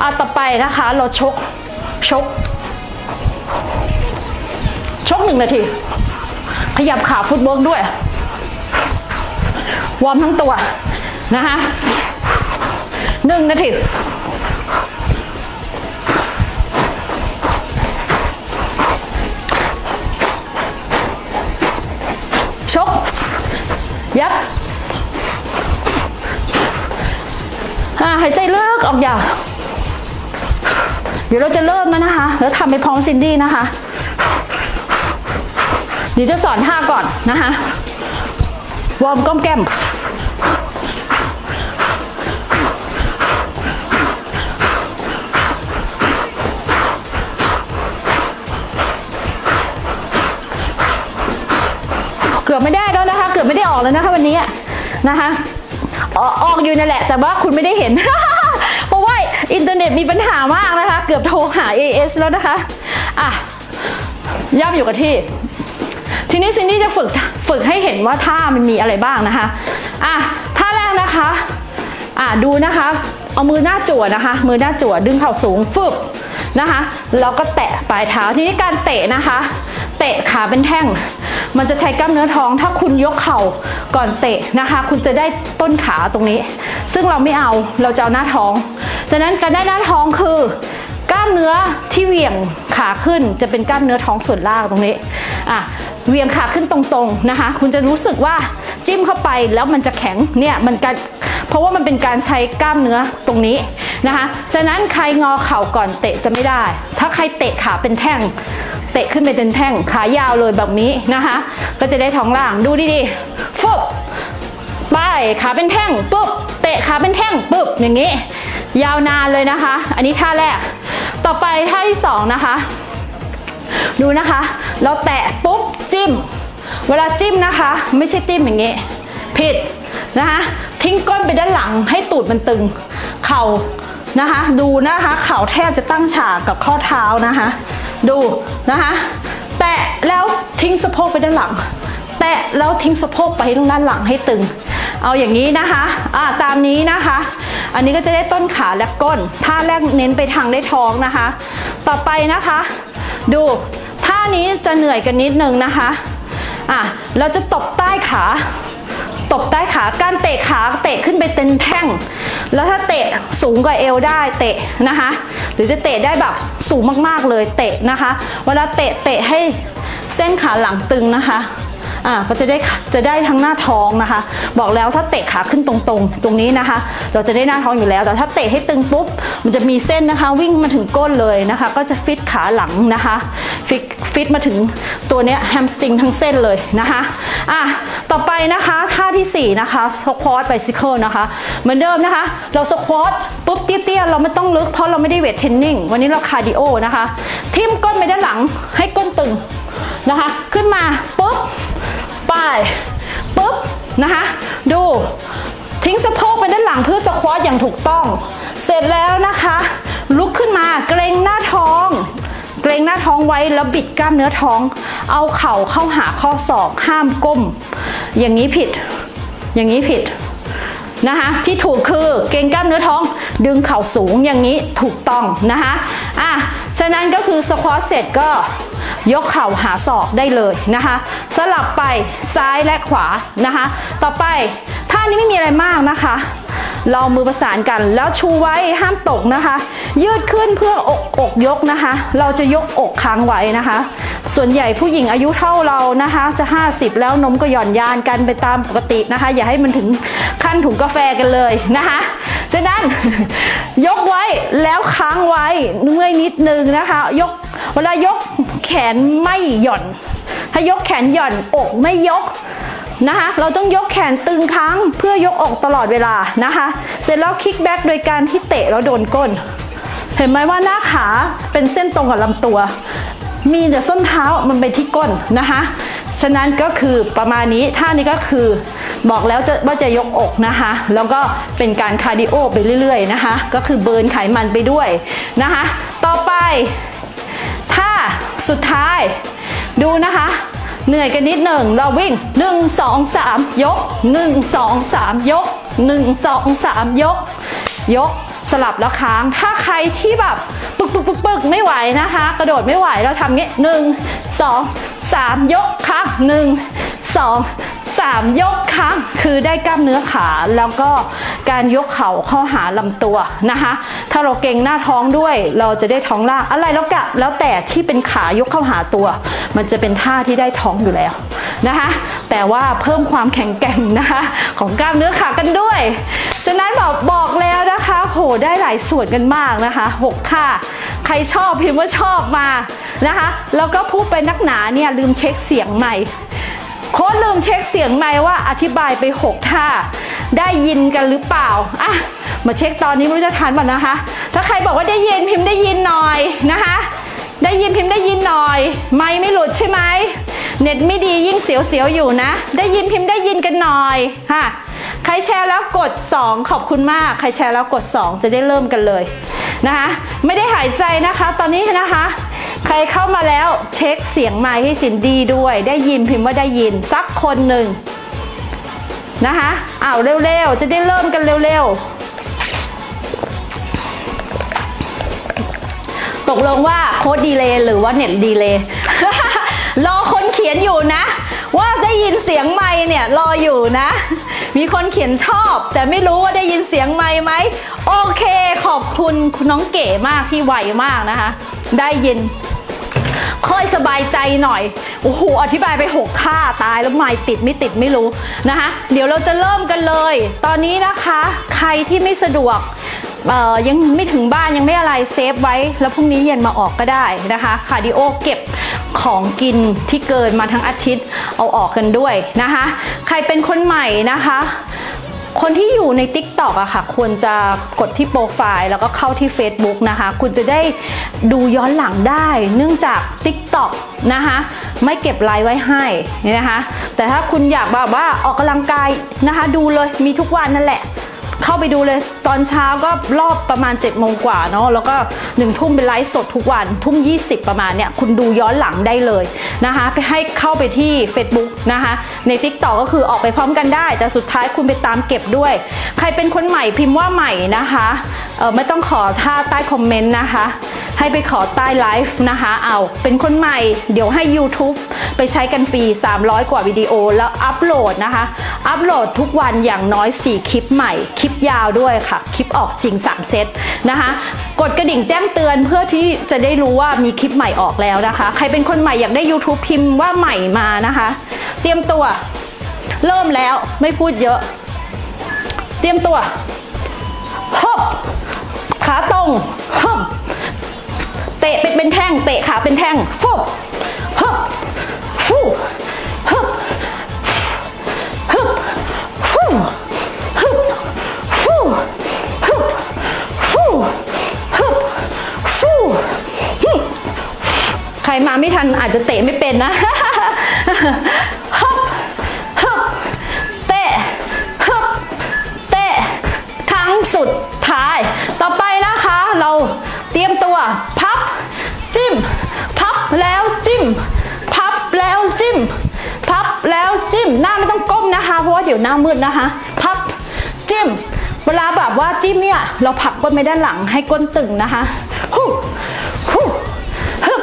อะต่อไปนะคะเราชกชก ชกหนึ่งนาที ขยับขาฟุตบอลด้วย วอร์มทั้งตัวนะคะหนึ่งนาทีชก ยับหายใจลึกออกยาว เดี๋ยวเราจะเริ่มแล้วนะคะ แล้วทำไปพร้อมซินดี้นะคะ เดี๋ยวจะสอนท่าก่อนนะคะ วอร์มก้มแก้มเกือบไม่ได้แล้วนะคะ เกือบไม่ได้ออกแล้วนะคะวันนี้นะคะออกออกอยู่นั่นแหละ แต่ว่าคุณไม่ได้เห็น อินเทอร์เน็ตมีปัญหามากนะคะ เกือบโทรหา AS แล้วนะคะ อะ ย่ำอยู่กับที่ ทีนี้ซินดี้จะฝึกฝึกให้เห็นว่าท่ามันมีอะไรบ้างนะคะ อะ ท่าแรกนะคะ อะ ดูนะคะ เอามือหน้าจั่วนะคะ มือหน้าจั่วดึงเข่าสูงฟึบนะคะแล้วก็แตะปลายเท้า ทีนี้การเตะนะคะ เตะขาเป็นแท่ง มันจะใช้กล้ามเนื้อท้อง ถ้าคุณยกเข่าก่อนเตะนะคะ คุณจะได้ต้นขาตรงนี้ ซึ่งเราไม่เอา เราจะเอาหน้าท้อง ฉะนั้นการได้หน้าท้องคือกล้ามเนื้อที่เหวี่ยงขาขึ้นจะเป็นกล้ามเนื้อท้องส่วนล่างตรงนี้อะเหวี่ยงขาขึ้นตรงๆนะคะ คุณจะรู้สึกว่าจิ้มเข้าไปแล้วมันจะแข็งเนี่ยมันการเพราะว่ามันเป็นการใช้กล้ามเนื้อตรงนี้นะคะฉะนั้นใครงอเข่าก่อนเตะจะไม่ได้ ถ้าใครเตะขาเป็นแท่ง เตะขึ้นไปเป็นแท่งขายาวเลยแบบนี้นะคะ ก็จะได้ท้องล่างดูดีๆฟึบไปขาเป็นแท่งปุ๊บเตะขาเป็นแท่งปุ๊บอย่างนี้ ยาวนานเลยนะคะ อันนี้ท่าแรก ต่อไปท่าที่สองนะคะ ดูนะคะ เราแตะปุ๊บจิ้ม เวลาจิ้มนะคะ ไม่ใช่จิ้มอย่างนี้ ผิดนะคะ ทิ้งก้นไปด้านหลังให้ตูดมันตึง เข่านะคะ ดูนะคะ เข่าแทบจะตั้งฉากกับข้อเท้านะคะ ดูนะคะ แตะแล้วทิ้งสะโพกไปด้านหลัง แตะแล้วทิ้งสะโพกไปตรงด้านหลังให้ตึง เอาอย่างนี้นะคะอ่าตามนี้นะคะ อันนี้ก็จะได้ต้นขาและก้น ท่าแรกเน้นไปทางได้ท้องนะคะ ต่อไปนะคะ ดูท่านี้จะเหนื่อยกันนิดนึงนะคะอะเราจะตบใต้ขา ตบใต้ขาการเตะขาเตะขึ้นไปเต็นแท่ง แล้วถ้าเตะสูงกว่าเอวได้เตะนะคะ หรือจะเตะได้แบบสูงมากๆเลยเตะนะคะ เวลาเตะเตะให้เส้นขาหลังตึงนะคะ อ่าก็จะได้จะได้ทั้งหน้าท้องนะคะ บอกแล้วถ้าเตะขาขึ้นตรงๆตรงนี้นะคะ เราจะได้หน้าท้องอยู่แล้ว แต่ถ้าเตะให้ตึงปุ๊บ มันจะมีเส้นนะคะ วิ่งมาถึงก้นเลยนะคะ ก็จะฟิตขาหลังนะคะฟิตฟิตมาถึงตัวเนี้ยแฮมสตริงทั้งเส้นเลยนะคะอะต่อไปนะคะท่าที่4นะคะสควอตไบซิเคิลนะคะเหมือนเดิมนะคะ เราสควอตปุ๊บเตี้ยๆเราไม่ต้องลึกเพราะเราไม่ได้เวทเทรนนิ่งวันนี้เราคาร์ดิโอนะคะ ทิ่มก้นไปด้านหลังให้ก้นตึงนะคะ ขึ้นมาปุ๊บ ไปปุ๊บนะคะ ดูทิ้งสะโพกไปด้านหลังเพื่อสควอตอย่างถูกต้อง เสร็จแล้วนะคะ ลุกขึ้นมาเกรงหน้าท้อง เกรงหน้าท้องไว้แล้วบิดกล้ามเนื้อท้อง เอาเข่าเข้าหาข้อศอกห้ามก้ม อย่างนี้ผิด อย่างนี้ผิดนะคะที่ถูกคือเกรงกล้ามเนื้อท้องดึงเข่าสูงอย่างนี้ถูกต้องนะคะอะฉะนั้นก็คือสควอตเสร็จก็ ยกเข่าหาศอกได้เลยนะคะ สลับไปซ้ายและขวานะคะ ต่อไปท่านี้ไม่มีอะไรมากนะคะเรามือประสานกันแล้วชูไว้ห้ามตกนะคะ ยืดขึ้นเพื่ออกอกยกนะคะ เราจะยกอกค้างไว้นะคะ ส่วนใหญ่ผู้หญิงอายุเท่าเรานะคะ จะ 50 แล้วนมก็หย่อนยานกันไปตามปกตินะคะ อย่าให้มันถึงขั้นถุงกาแฟกันเลยนะคะ ฉะนั้น ยกไว้แล้วค้างไว้เมื่อยนิดนึงนะคะ ยกเวลายกแขนไม่หย่อน ถ้ายกแขนหย่อนอกไม่ยกนะคะ เราต้องยกแขนตึงค้างเพื่อยกอกตลอดเวลานะคะ เสร็จแล้วคิกแบ็กโดยการที่เตะแล้วโดนก้น เห็นไหมว่าหน้าขาเป็นเส้นตรงกับลำตัว มีแต่ส้นเท้ามันไปที่ก้นนะคะ ฉะนั้นก็คือประมาณนี้ท่านี้ก็คือ บอกแล้วจะว่าจะยกอกนะคะ แล้วก็เป็นการคาร์ดิโอไปเรื่อยๆนะคะ ก็คือเบิร์นไขมันไปด้วยนะคะ ต่อไปท่าสุดท้ายดูนะคะ เหนื่อยกันนิดหนึ่งเราวิ่ง 1 2 3 ยก 1 2 3 ยก 1 2 3 ยก ยกสลับแล้วค้าง ถ้าใครที่แบบปึกปึกปึกปึกไม่ไหวนะคะ กระโดดไม่ไหวเราทำงี้หนึ่งสองสามยกค้างหนึ่งสอง สามยกค้างคือได้กล้ามเนื้อขาแล้วก็การยกเข่าเข้าหาลำตัวนะคะ ถ้าเราเก่งหน้าท้องด้วย เราจะได้ท้องล่างอะไรแล้วกะแล้วแต่ที่เป็นขายกเข้าหาตัว มันจะเป็นท่าที่ได้ท้องอยู่แล้วนะคะ แต่ว่าเพิ่มความแข็งแกร่งนะคะ ของกล้ามเนื้อขากันด้วย ฉะนั้นบอกบอกแล้วนะคะ โหได้หลายส่วนกันมากนะคะ6ค่าใครชอบพิมพ์ว่าชอบมานะคะ แล้วก็พูดไปนักหนาเนี่ยลืมเช็คเสียงใหม่ โค้ดลืมเช็คเสียงไหมว่าอธิบายไป 6 ท่า ได้ยินกันหรือเปล่าอะมาเช็คตอนนี้ไม่รู้จะทันป่ะนะคะ ถ้าใครบอกว่าได้ยินพิมพ์ได้ยินหน่อยนะคะ ได้ยินพิมพ์ได้ยินหน่อย ไม่ไม่หลุดใช่ไหมเน็ตไม่ดียิ่งเสียวๆอยู่นะ ได้ยินพิมพ์ได้ยินกันหน่อยค่ะใครแชร์แล้วกด 2 ขอบคุณมาก ใครแชร์แล้วกด 2 จะได้เริ่มกันเลย นะคะ ไม่ได้หายใจนะคะ ตอนนี้นะคะ ใครเข้ามาแล้วเช็คเสียงไมค์ให้สินดีด้วย ได้ยินพิมพ์ว่าได้ยินสักคนหนึ่งนะคะอ้าวเร็วๆ จะได้เริ่มกันเร็วๆ ตกลงว่าโค้ดดีเลย์หรือว่าเน็ตดีเลย์รอคนเขียนอยู่นะ ว่าได้ยินเสียงไมค์เนี่ยรออยู่นะ มีคนเขียนชอบ แต่ไม่รู้ว่าได้ยินเสียงไมค์ไหม โอเค ขอบคุณคุณน้องเก๋มากที่ไวมากนะคะ ได้ยิน ค่อยสบายใจหน่อย โอ้โห อธิบายไป 6 ค่าตายแล้วไม่ติดไม่ติดไม่รู้นะคะ เดี๋ยวเราจะเริ่มกันเลย ตอนนี้นะคะ ใครที่ไม่สะดวก ยังไม่ถึงบ้านยังไม่อะไรเซฟไว้ แล้วพรุ่งนี้เย็นมาออกก็ได้นะคะคาร์ดิโอเก็บของกินที่เกินมาทั้งอาทิตย์เอาออกกันด้วยนะคะ ใครเป็นคนใหม่นะคะ คนที่อยู่ใน TikTok อะค่ะ ควรจะกดที่โปรไฟล์แล้วก็เข้าที่ Facebook นะคะ คุณจะได้ดูย้อนหลังได้ เนื่องจาก TikTok นะคะไม่เก็บไลน์ไว้ให้นะคะ แต่ถ้าคุณอยากแบบว่าออกกำลังกายนะคะ ดูเลยมีทุกวันนั่นแหละ เข้าไปดูเลยตอนเช้าก็รอบประมาณ7จ็ดโมงกว่าเนาะแล้วก็1นึ่ทุ่มเป็นไลฟ์สดทุกวันทุ่ม 20 ประมาณเนี่ยคุณดูย้อนหลังได้เลยนะคะ ไปให้เข้าไปที่ Facebook นะคะ ใน t ิ k t o k ก็คือออกไปพร้อมกันได้ แต่สุดท้ายคุณไปตามเก็บด้วย ใครเป็นคนใหม่พิมพ์ว่าใหม่นะคะเออไม่ต้องขอท่าใต้คอมเมนต์นะคะ ให้ไปขอใต้ไลฟ์นะคะ เอาเป็นคนใหม่เดี๋ยวให้ YouTube ไปใช้กันฟรี 300 กว่าวิดีโอแล้วอัปโหลดนะคะ อัปโหลดทุกวันอย่างน้อย 4 คลิปใหม่ คลิปยาวด้วยค่ะ คลิปออกจริง 3 เซตนะคะกดกระดิ่งแจ้งเตือนเพื่อที่จะได้รู้ว่ามีคลิปใหม่ออกแล้วนะคะ ใครเป็นคนใหม่อยากได้ YouTube พิมพ์ว่าใหม่มานะคะ เตรียมตัว เริ่มแล้วไม่พูดเยอะ เตรียมตัวฮึบขาตรงฮึบ เตะเป็นเป็นแท่ง เตะขาเป็นแท่งฟุบฮึบฟูฮึบฮึบฟูฮึบฟูฮึบฟูฮึบฟูฮึบใครมาไม่ทันอาจจะ นะคะ พับจิ้ม เวลาแบบว่าจิ้มเนี่ยเราผักก้นไปด้านหลังให้ก้นตึงนะคะฮู้ฮู้ฮึบ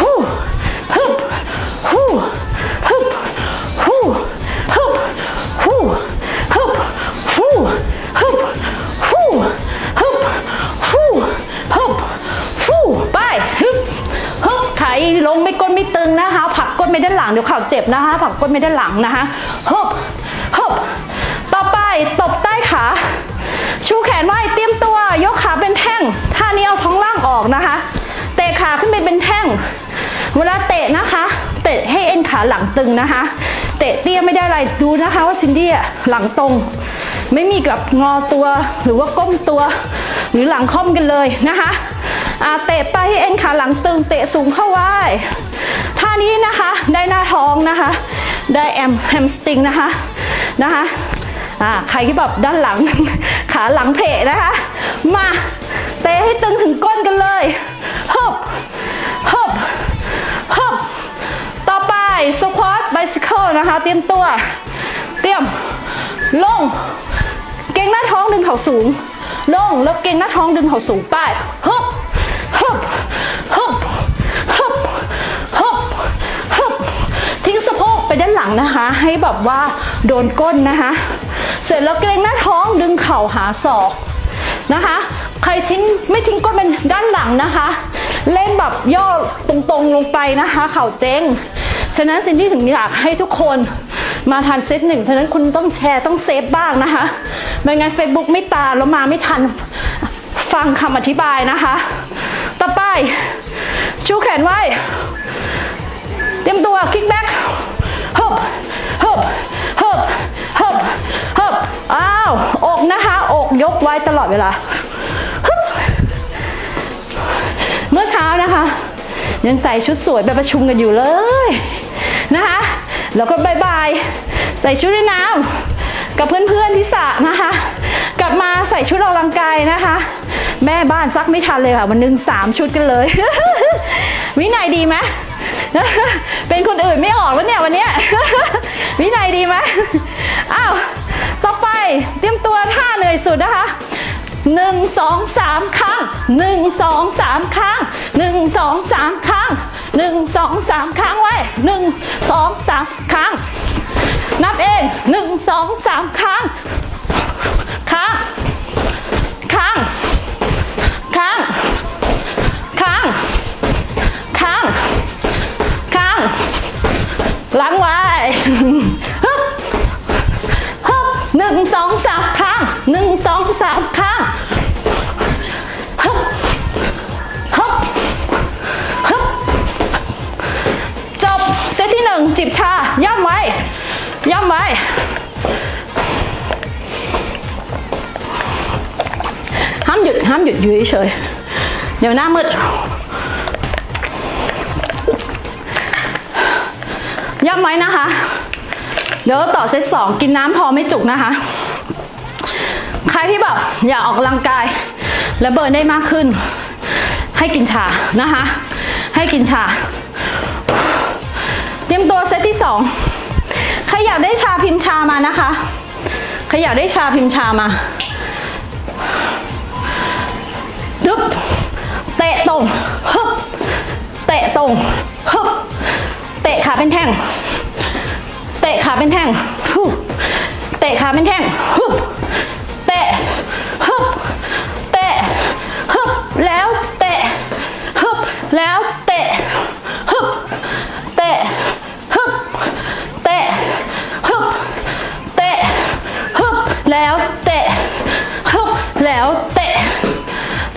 ฮู้ฮึบฮู้ฮึบฮู้ฮึบฮู้ฮึบฮู้ฮึบฮู้ฮึบฮู้ฮึบฟูไปฮึบฮึบไถลงไม่ก้นไม่ตึงนะคะ ผักก้นไปด้านหลังเดี๋ยวเข่าเจ็บนะคะ ผักก้นไปด้านหลังนะคะฮึบ เวลาเตะนะคะ เตะให้เอ็นขาหลังตึงนะคะ เตะเตี้ยไม่ได้อะไรดูนะคะว่าซินดี้อะหลังตรง ไม่มีกับงอตัวหรือว่าก้มตัว หรือหลังค่อมกันเลยนะคะอาเตะไปให้เอ็นขาหลังตึง เตะสูงเข้าไว้ท่านี้นะคะได้หน้าท้องนะคะ ได้แอมแฮมสติงนะคะนะคะอ่าใครที่แบบด้านหลัง ขาหลังเพะนะคะ มาเตะให้ตึงถึงก้นกันเลย ต่อไปสควอตไบซิเคิลนะคะ เตรียมตัว เตรียม ลง เก่งหน้าท้องดึงเข่าสูง ลง แล้วเก่งหน้าท้องดึงเข่าสูงไปฮึบฮึบฮึบฮึบฮึบฮึบทิ้งสะโพกไปด้านหลังนะคะ ให้แบบว่าโดนก้นนะคะ เสร็จแล้วเกรงหน้าท้องดึงเข่าหาศอกนะคะ ใครทิ้งไม่ทิ้งก้นเป็นด้านหลังนะคะ เล่นแบบย่อตรงๆลงไปนะคะ เข่าเจ๊ง ฉะนั้นสิ่งที่ถึงอยากให้ทุกคนมาทันเซตหนึ่งฉะนั้นคุณต้องแชร์ต้องเซฟบ้างนะคะ ไม่งั้น Facebook ไม่ตาแล้วมาไม่ทันฟังคำอธิบายนะคะ ต่อไป ชูแขนไว้ เตรียมตัวคิกแบ็กฮึบฮึบฮึบฮึบฮึบอ้าว อกนะคะ อกยกไว้ตลอดเวลาเมื่อเช้านะคะ ยังใส่ชุดสวยไปประชุมกันอยู่เลย นะคะ แล้วก็บายบาย ใส่ชุดว่ายน้ำกับเพื่อนๆที่สระนะคะ กลับมาใส่ชุดออกกำลังกายนะคะ แม่บ้านซักไม่ทันเลยค่ะ วันนึงสามชุดกันเลย วินัยดีไหมเป็นคนอื่นไม่ออกแล้วเนี่ยวันนี้วินัยดีไหมอ้าวต่อไปเตรียมตัวท่าเหนื่อยสุดนะคะหนึ่งสองสามครั้งหนึ่งสองสามครั้งหนึ่งสองสามครั้ง หนึ่งสองสามครั้งไว้หนึ่งสองสามครั้งนับเองหนึ่งสองสามครั้งครั้งครั้งครั้งครั้งครั้งครั้งหลังไว้ฮึบฮึบหนึ่งสองสามครั้งหนึ่งสองสาม จิบชา ย่ำไว้ ย่ำไว้ ห้ามหยุด ห้ามหยุดอยู่เฉย เดี๋ยวหน้ามืด ย่ำไว้นะคะ เดี๋ยวต่อเซตสองกินน้ำพอไม่จุกนะคะ ใครที่แบบอยากออกกำลังกาย และเบิร์นได้มากขึ้น ให้กินชานะคะ ให้กินชา มตัวเซตที่สองใครอยากได้ชาพิมพ์ชามานะคะใครอยากได้ชาพิมพ์ชามาดึบเตะตรงฮึบเตะตรงฮึบเตะขาเป็นแท่ง เตะขาเป็นแท่งฮู้เตะขาเป็นแท่งฮู้เตะฮึบเตะฮึบแล้วเตะฮึบแล้วเตะฮึบเตะฮึบเตะฮึบเตะฮึบ แล้วเตะฮึบแล้วเตะ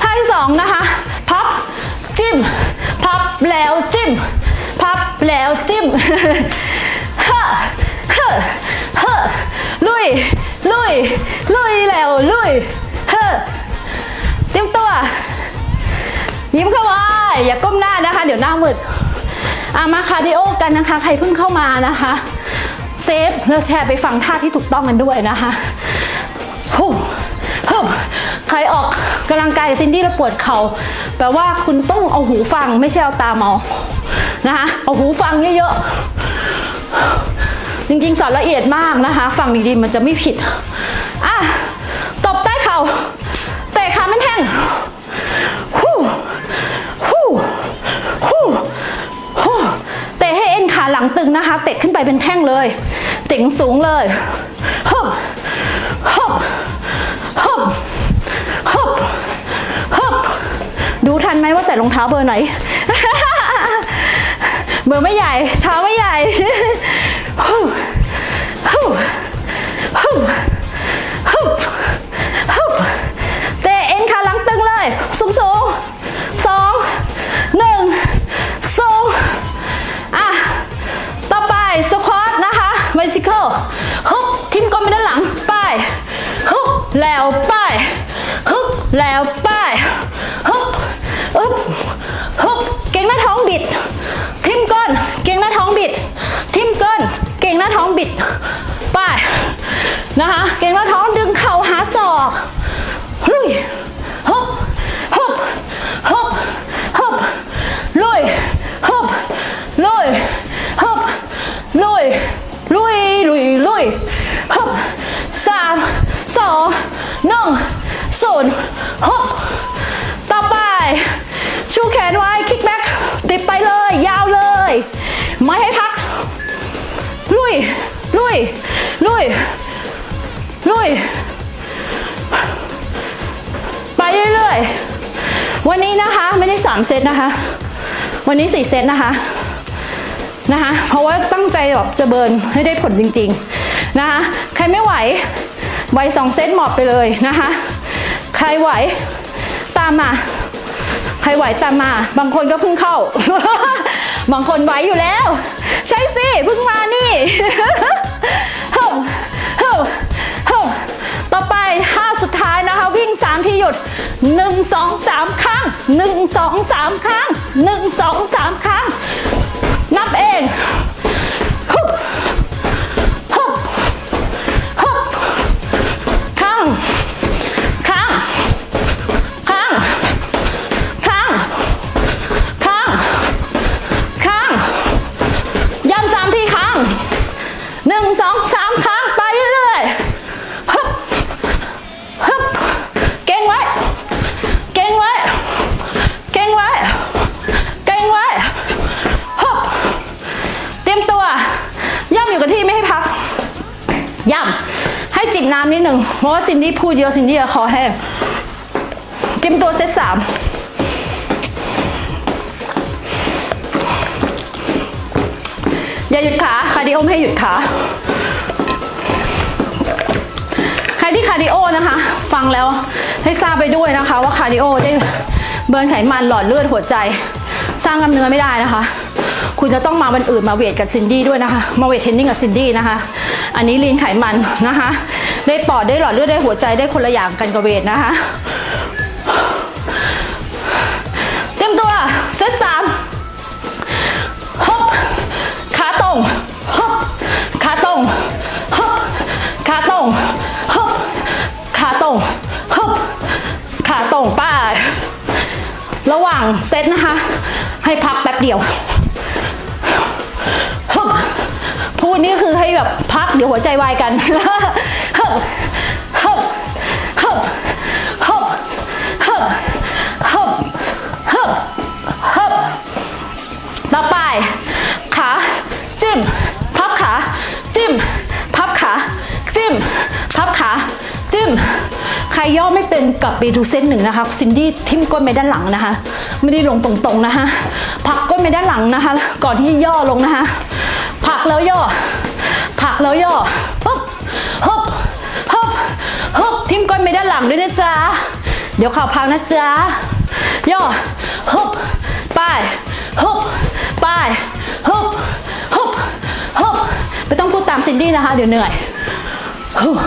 ท่าที่สองนะคะ พับ จิ้ม พับแล้วจิ้ม พับแล้วจิ้มเฮ้อเฮ้อเฮ้อลุย ลุย ลุยแล้วลุยเฮ้อเตรียมตัว ยิ้มเข้าไว้อย่าก้มหน้านะคะ เดี๋ยวหน้ามืดอามาคาร์ดิโอกันนะคะ ใครเพิ่งเข้ามานะคะ เซฟแล้วแชร์ไปฟังท่าที่ถูกต้องกันด้วยนะคะฮู้ฮู้ใครออกกำลังกายซินดี้แล้วปวดเขา่าแปลว่าคุณต้องเอาหูฟังไม่ใช่เอาตามองนะคะเอาหูฟังเยอะๆจริงๆสอนละเอียดมากนะคะ ฟังดีๆมันจะไม่ผิดอะตบใต้เข่า เตะขึ้นไปเป็นแท่งเลย ติ่งสูงเลยฮึบฮึบฮึบฮึบฮึบดูทันไหมว่าใส่รองเท้าเบอร์ไหน เบอร์ไม่ใหญ่ เท้าไม่ใหญ่ฮู้ฮู้ฮู้ แล้วไปฮึบแล้วไปฮึบอึบฮึบเก่งหน้าท้องบิด ทิมก้น เก่งหน้าท้องบิด ทิมก้น เก่งหน้าท้องบิดไปนะคะ เก่งหน้าท้องดึงเข่าหาศอก หนึ่งศูนย์หกต่อไป ชูแขนไว้ คิกแบ็กติดไปเลย ยาวเลย ไม่ให้พัก ลุย ลุย ลุย ลุย ไปเรื่อยๆ วันนี้นะคะ ไม่ได้สามเซตนะคะ วันนี้สี่เซตนะคะนะคะ เพราะว่าตั้งใจแบบจะเบิร์นให้ได้ผลจริง ๆ นะคะ ใครไม่ไหว ไหวสองเซตหมอบไปเลยนะคะ ใครไหวตามมา ใครไหวตามมา บางคนก็เพิ่งเข้า บางคนไหวอยู่แล้ว ใช่สิเพิ่งมานี่เฮ้เฮ้เฮ้ต่อไปท่าสุดท้ายนะคะ วิ่ง 3 ที่หยุด 1 2 3 ครั้ง 1 2 3 ครั้ง 1 2 3 ครั้ง นับเอง สามครั้งไปเรื่อยๆฮึบฮึบเก่งไว้ เก่งไว้ เก่งไว้ เก่งไว้ฮึบเตรียมตัว ย่ำอยู่กับที่ไม่ให้พัก ย่ำให้จิบน้ำนิดหนึ่งเพราะว่าซินดี้พูดเยอะซินดี้จะคอแห้งเตรียมตัวเซตสามอย่าหยุดขาคาร์ดิโอไม่ให้หยุดขาาร์ดิโอนะคะ ฟังแล้วให้ทราบไปด้วยนะคะ ว่าคาร์ดิโอได้เบิร์นไขมันหลอดเลือดหัวใจ สร้างกล้ามเนื้อไม่ได้นะคะ คุณจะต้องมาวันอื่นมาเวทกับซินดี้ด้วยนะคะ มาเวทเทนนิ่งกับซินดี้นะคะ อันนี้ลีนไขมันนะคะ ได้ปอดได้หลอดเลือดได้หัวใจได้คนละอย่างกันกับเวทนะคะางเซตนะคะ ให้พักแป๊บเดียวพูดนี่คือให้แบบพักเดี๋ยวหัวใจวายกันแล้ว รย่อไม่เป็นกลับไปดูเส้นหนึ่งนะคะซินดี้ทิ่มก้นไปด้านหลังนะคะ ไม่ได้ลงตรงๆนะคะผักก้นไปด้านหลังนะคะ ก่อนที่ย่อลงนะคะ ผักแล้วย่อ ผักแล้วย่อฮึบฮึบฮึบฮึบทิ่มก้นไปด้านหลังด้วยนะจ๊ะเดี๋ยวข่าพังนะจ๊ะย่อฮึบไปฮึบไปฮึบฮึบฮึบไม่ต้องพูดตามซินดี้นะคะ เดี๋ยวเหนื่อยฮึบ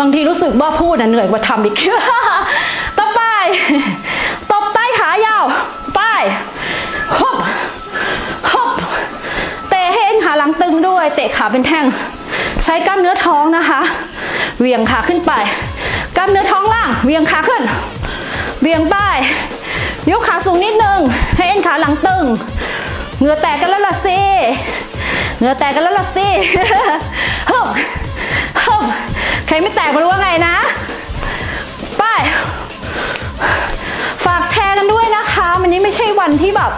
บางทีรู้สึกว่าพูดน่ะเหนื่อยกว่าทำอีกต่อไปตบใต้ขายาวไปฮบฮบเตะให้เอ็นขาหลังตึงด้วย เตะขาเป็นแท่ง ใช้กล้ามเนื้อท้องนะคะเวียงขาขึ้นไปกล้ามเนื้อท้องล่างเวียงขาขึ้นเวียงไปยกขาสูงนิดนึงให้เอ็นขาหลังตึงเหงื่อแตกกันแล้วล่ะสิเหงื่อแตกกันแล้วล่ะสิฮึบฮึบ ใครไม่แตกมารู้ว่าไงนะ ไป ฝากแชร์กันด้วยนะคะ วันนี้ไม่ใช่วันที่แบบ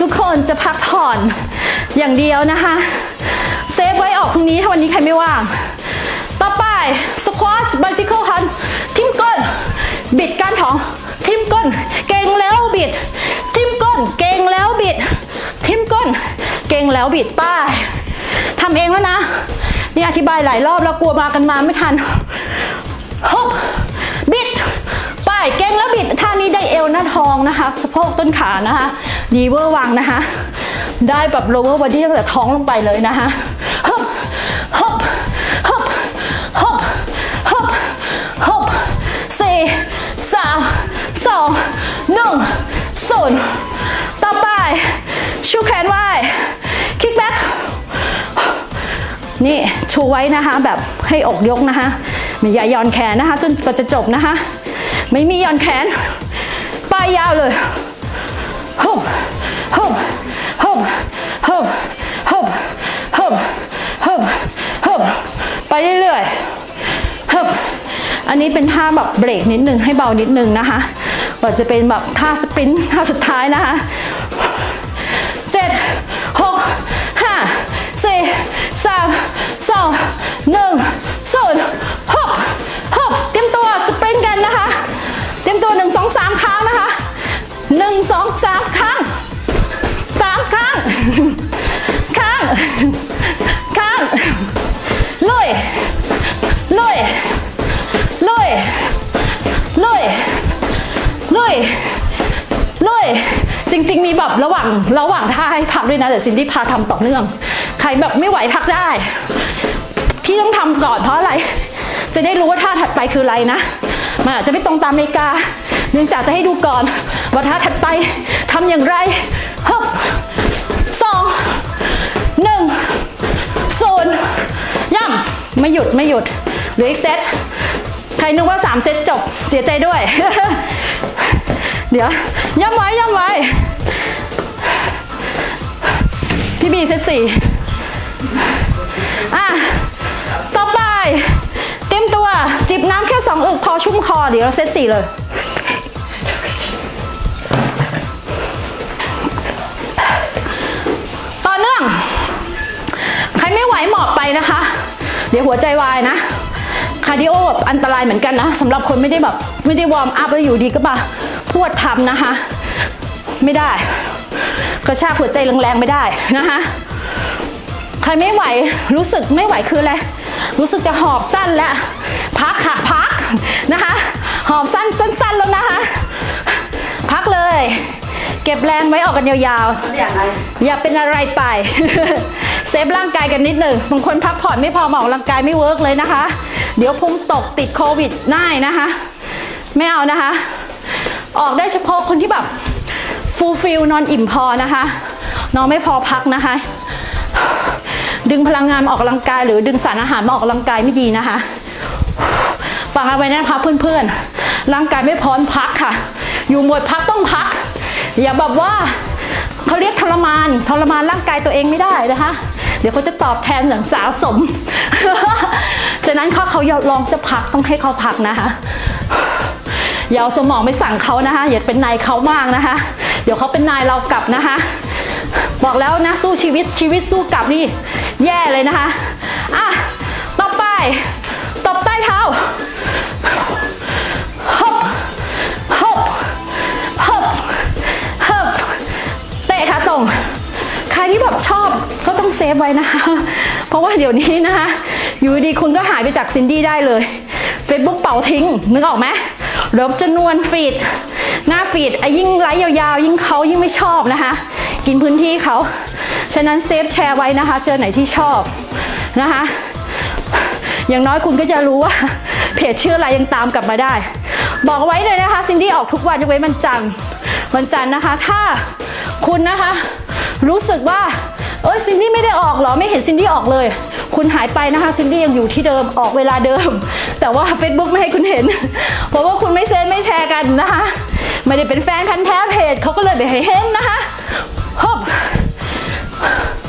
ทุกคนจะพักผ่อนอย่างเดียวนะคะ เซฟไว้ออกพรุ่งนี้ถ้าวันนี้ใครไม่ว่าง ต่อไป squat bicycle hunt ทิมก้น บิดก้านท้องทิมก้น เก่งแล้วบิด ทิมก้น เก่งแล้วบิด ทิมก้น เก่งแล้วบิดป้ายทำเองแล้วนะ นี่อธิบายหลายรอบแล้วกลัวมากันมาไม่ทันฮบบิดไปเก่งแล้วบิดท่านี้ได้เอวหน้าท้องนะคะ สะโพกต้นขานะคะดีเวอร์วางนะคะ ได้แบบ lower body ตั้งแต่ท้องลงไปเลยนะคะฮ นี่ชูไว้นะคะแบบให้อกยกนะคะไม่อย่าย่อนแขนนะคะจนกว่าจะจบนะคะ ไม่มีย่อนแขนป้ายยาวเลยฮึบฮึบฮึบฮึบฮึบฮึบฮึบฮึบไปเรื่อยๆฮึบอันนี้เป็นท่าแบบเบรกนิดนึงให้เบานิดนึงนะคะกว่าจะเป็นแบบท่าสปรินต์ท่าสุดท้ายนะคะเจ็ดหกห้าสี่ องหนึ่งศูนย์หกหกเตรียมตัวสปรินต์กันนะคะ เตรียมตัวหนึ่งสองสามครั้งนะคะหนึ่งสองสามครั้งสามครั้งครั้งครั้งลุยลุยลุยลุยลุยลุยจริง ๆ มีแบบระหว่างระหว่างท่าให้พักด้วยนะแต่ซินดี้พาทำต่อเนื่อง ใครแบบไม่ไหวพักได้ ที่ต้องทำก่อนเพราะอะไร จะได้รู้ว่าท่าถัดไปคืออะไรนะมันอาจจะไม่ตรงตามอเมริกา เนื่องจากจะให้ดูก่อนว่าท่าถัดไปทำอย่างไรฮึบสองหนึ่งศูนย์ย่ำไม่หยุดไม่หยุดเหลืออีกเซตใครนึกว่า3เซตจบเสียใจด้วย เดี๋ยวย่ำไว้ย่ำไว้พี่บีเซตสี่อะ จิบน้ำแค่สองอึกพอชุ่มคอ เดี๋ยวเราเซตสี่เลยต่อเนื่อง ใครไม่ไหวหมอบไปนะคะ เดี๋ยวหัวใจวายนะ คาร์ดิโอแบบอันตรายเหมือนกันนะสำหรับคนไม่ได้แบบไม่ได้วอร์มอัพแล้วอยู่ดีก็มาพวดทำนะคะ ไม่ได้ กระชากหัวใจแรงๆไม่ได้นะคะใครไม่ไหวรู้สึกไม่ไหวคืออะไรรู้สึกจะหอบสั้นแล้ว นะคะ หอบสั้นสั้นๆแล้วนะคะ พักเลย เก็บแรงไว้ออกกันยาวๆ อย่าเป็นอะไรไป เซฟร่างกายกันนิดหนึ่งบางคนพักผ่อนไม่พอมาออกกำลังกายไม่เวิร์กเลยนะคะ เดี๋ยวพุงตกติดโควิดได้นะคะ ไม่เอานะคะ ออกได้เฉพาะคนที่แบบฟูลฟิลนอนอิ่มพอนะคะ นอนไม่พอพักนะคะ ดึงพลังงานมาออกกำลังกาย หรือดึงสารอาหารมาออกกำลังกายไม่ดีนะคะ ฟังเอาไว้นะคะเพื่อนๆ ร่างกายไม่พร้อมพักค่ะ อยู่หมดพักต้องพัก อย่าแบบว่าเขาเรียกทรมานทรมานร่างกายตัวเองไม่ได้นะคะ เดี๋ยวเขาจะตอบแทนอย่างสาสม ฉะนั้นเขาเขาลองจะพักต้องให้เขาพักนะคะอย่าเอาสมองไปสั่งเขานะคะอย่าเป็นนายเขามากนะคะ เดี๋ยวเขาเป็นนายเรากลับนะคะ บอกแล้วนะสู้ชีวิตชีวิตสู้กลับนี่แย่เลยนะคะอะต่อไปตบใต้เท้า ที่แบบชอบก็ต้องเซฟไว้นะคะ เพราะว่าเดี๋ยวนี้นะคะ อยู่ดีคุณก็หายไปจากซินดี้ได้เลย Facebook เป่าทิ้ง นึกออกไหมลบจำนวนฟีด หน้าฟีดไอ้ยิ่งไลค์ยาวๆ ยิ่งเขายิ่งไม่ชอบนะคะ กินพื้นที่เขา ฉะนั้นเซฟแชร์ไว้นะคะ เจอไหนที่ชอบนะคะ อย่างน้อยคุณก็จะรู้ว่าเพจชื่ออะไรยังตามกลับมาได้ บอกไว้เลยนะคะซินดี้ออกทุกวันยกเว้นวันจันทร์วันจันทร์นะคะ ถ้าคุณนะคะ รู้สึกว่า เอ้ยซินดี้ไม่ได้ออกเหรอไม่เห็นซินดี้ออกเลย คุณหายไปนะคะซินดี้ยังอยู่ที่เดิมออกเวลาเดิม แต่ว่า Facebook ไม่ให้คุณเห็น เพราะว่าคุณไม่เซนไม่แชร์กันนะคะ ไม่ได้เป็นแฟนพันธ์แท้เพจเขาก็เลยไม่ให้เห็นนะคะฮบฮบ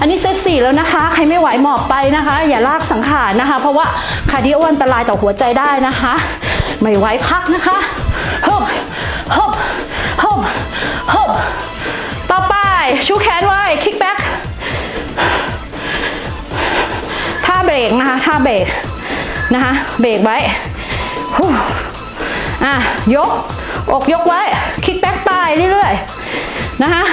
อันนี้เซตสี่แล้วนะคะ ใครไม่ไหวหมอบไปนะคะ อย่าลากสังขารนะคะ เพราะว่าคาร์ดิโออันตรายต่อหัวใจได้นะคะ ไม่ไหวพักนะคะฮึบฮึบฮึบฮึบต่อไปชูแขนไว้คิกแบ็กท่าเบรกนะคะท่าเบรกนะคะเบรกไว้อะยกอกยกไว้ คิกแบ็กไปเรื่อยๆนะคะ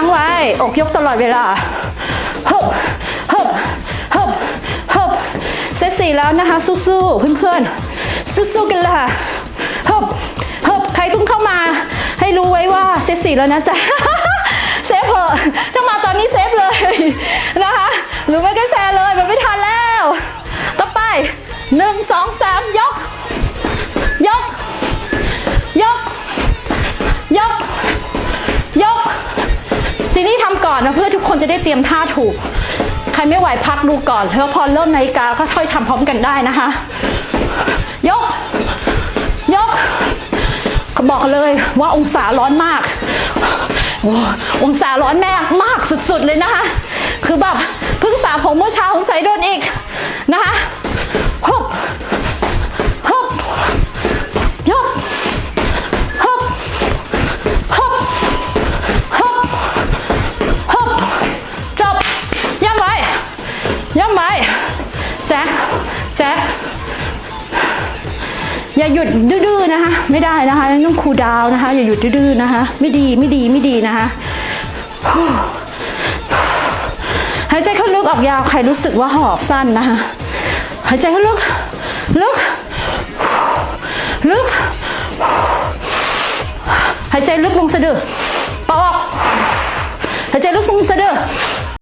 างไว้ อกยกตลอดเวลาฮึบฮึบฮึบฮึบเซตสี่แล้วนะคะ สู้ๆเพื่อนๆ สู้ๆกันเลยค่ะฮึบฮึบใครเพิ่งเข้ามา ให้รู้ไว้ว่าเซตสี่แล้วนะจ๊ะเซฟเถอะถ้ามาตอนนี้เซฟเลยนะคะ หรือไม่ก็แชร์เลยมันไม่ทันแล้ว ต่อไปหนึ่งสองสาม ซีนี่ทำก่อนนะเพื่อทุกคนจะได้เตรียมท่าถูก ใครไม่ไหวพักดูก่อนแล้วพอเริ่มนาฬิกาก็ค่อยทำพร้อมกันได้นะคะ ยก ยกข้าบอกเลยว่าองศาร้อนมากโอ้องศาร้อนแม่มากสุดๆเลยนะคะ คือแบบเพิ่งสระผมเมื่อเช้าสงสัยโดนอีกนะคะ ย่ำไว้แจ๊คแจ๊คอย่าหยุดดื้อๆนะคะ ไม่ได้นะคะต้องคูดาวนะคะ อย่าหยุดดื้อๆนะคะ ไม่ดีไม่ดีไม่ดีนะคะหายใจเข้าลึกออกยาวใครรู้สึกว่าหอบสั้นนะคะหายใจเข้าลึกลึกลึกหายใจลึกลงสะดือปออกหายใจลึกลงสะดือ